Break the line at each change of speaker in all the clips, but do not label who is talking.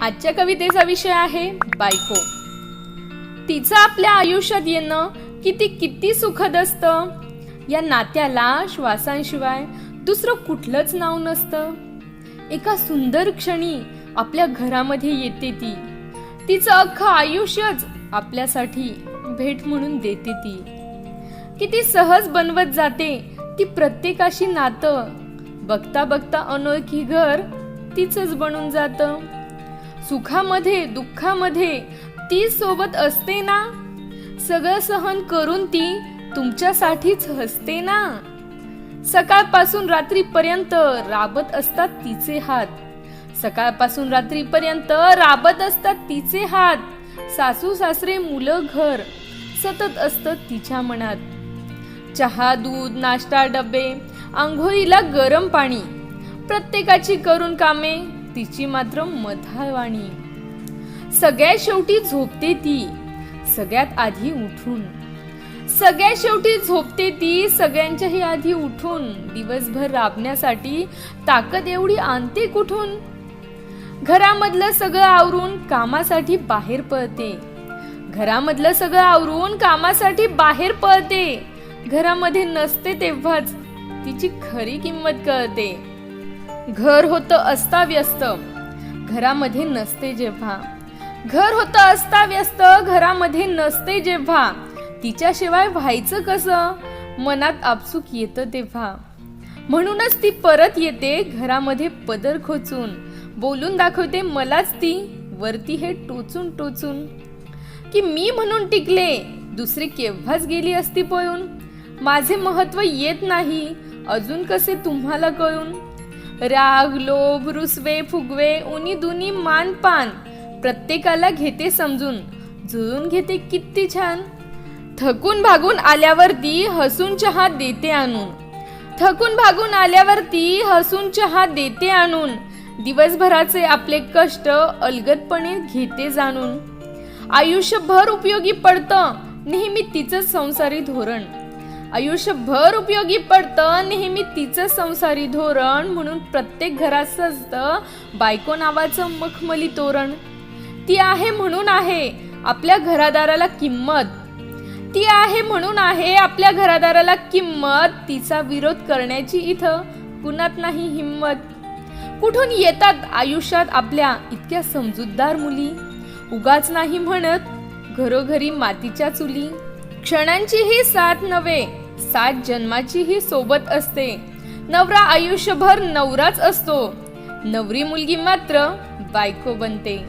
आजच्या कवितेचा विषय आहे बायको. तिचं आपल्या आयुष्यात येणं किती किती सुखद असतं? या नात्याला श्वासांशिवाय दुसरं कुठलंच नाव नसतं. एका सुंदर क्षणी आपल्या घरामध्ये येते ती. तिचं अख्खं आयुष्यच आपल्यासाठी भेट म्हणून देते ती. किती सहज बनवत जाते ती प्रत्येकाशी नातं. बघता बघता अनोळखी घर तिचंच बनून जातं. सुखामध्ये दुःखामध्ये ती सोबत असते ना? सगळं सहन करून ती तुमच्यासाठीच हसते ना? सकाळपासून रात्रीपर्यंत राबत असतात तिचे हात. सकाळपासून रात्रीपर्यंत राबत असतात तिचे हात. सासू सासरे मुलं घर सतत असतं तिच्या मनात. चहा दूध नाश्ता डबे आंघोळीला गरम पाणी. प्रत्येकाची करून कामे तिची मात्र मधावाणी. सगळ्यात शेवटी झोपते ती सगळ्यात आधी उठून. सगळ्या शेवटी झोपते ती सगळ्यांच्याही आधी उठून. दिवसभर राबण्यासाठी ताकद एवढी आणते कुठून? घरामधलं सगळं आवरून कामासाठी बाहेर पळते. घरामधलं सगळं आवरून कामासाठी बाहेर पळते. घरामध्ये नसते तेव्हाच तिची खरी किंमत कळते. घर होतं अस्ताव्यस्त घरामध्ये नसते जेव्हा. घर होतं अस्ताव्यस्त घरामध्ये नसते जेव्हा. तिच्याशिवाय व्हायचं कसं? मनात आपसुक येतं तेव्हा. म्हणूनच ती परत येते घरामध्ये पदर खोचून. बोलून दाखवते मलाच ती वरती हे टोचून टोचून. की मी म्हणून टिकले दुसरी केव्हाच गेली असती पळून? माझे महत्त्व येत नाही अजून कसे तुम्हाला कळून? राग लोभ रुसवे फुगवे उनी दुनी मान पान प्रत्येकाला घेते समजून. जुळून घेते किती छान. थकून भागून आल्यावरती हसून चहा देते आणून. थकून भागून आल्यावरती हसून चहा देते आणून. दिवसभराचे आपले कष्ट अलगदपणे घेते जाणून. आयुष्यभर उपयोगी पडतं नेहमी तिचं संसारी धोरण. आयुष्यभर उपयोगी पडतं. नेहमी तिचं संसारी धोरण म्हणून प्रत्येक घरात सजतं. बायको नावाचं मखमली तोरण. ती आहे म्हणून आहे आपल्या घरादाराला किंमत. ती आहे म्हणून आहे आपल्या घरादाराला किंमत. तिचा विरोध करण्याची इथं कुणात नाही हिंमत. कुठून येतात आयुष्यात आपल्या इतक्या समजूतदार मुली? उगाच नाही म्हणत घरोघरी मातीच्या चुली. क्षणांची ही साथ नव्हे. सात जन्माची ही सोबत असते. नवरा आयुष्यभर नवराच असतो. नवरी मुलगी मात्र बायको बनते.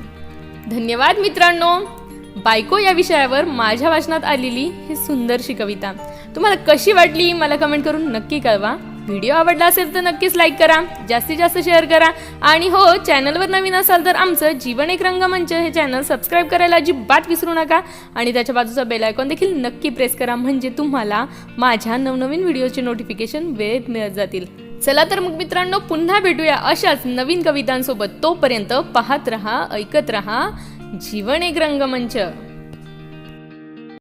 धन्यवाद मित्रांनो. बायको या विषयावर माझ्या वाचनात आलेली ही सुंदरशी कविता. तुम्हाला कशी वाटली मला कमेंट करून नक्की कळवा. व्हिडिओ आवडला असेल तर नक्कीच लाईक करा जास्तीत जास्त शेअर करा. आणि हो चॅनलवर नवीन असाल तर आमचं जीवन एक रंगमंच हे चॅनल सबस्क्राईब करायला अजिबात विसरू नका. आणि त्याच्या बाजूचा बेल आयकॉन देखील नक्की प्रेस करा म्हणजे तुम्हाला माझ्या नवनवीन व्हिडिओचे नोटिफिकेशन वेळेत मिळत जातील. चला तर मग मित्रांनो पुन्हा भेटूया अशाच नवीन कवितांसोबत. तोपर्यंत पाहत रहा ऐकत रहा जीवन एक रंगमंच.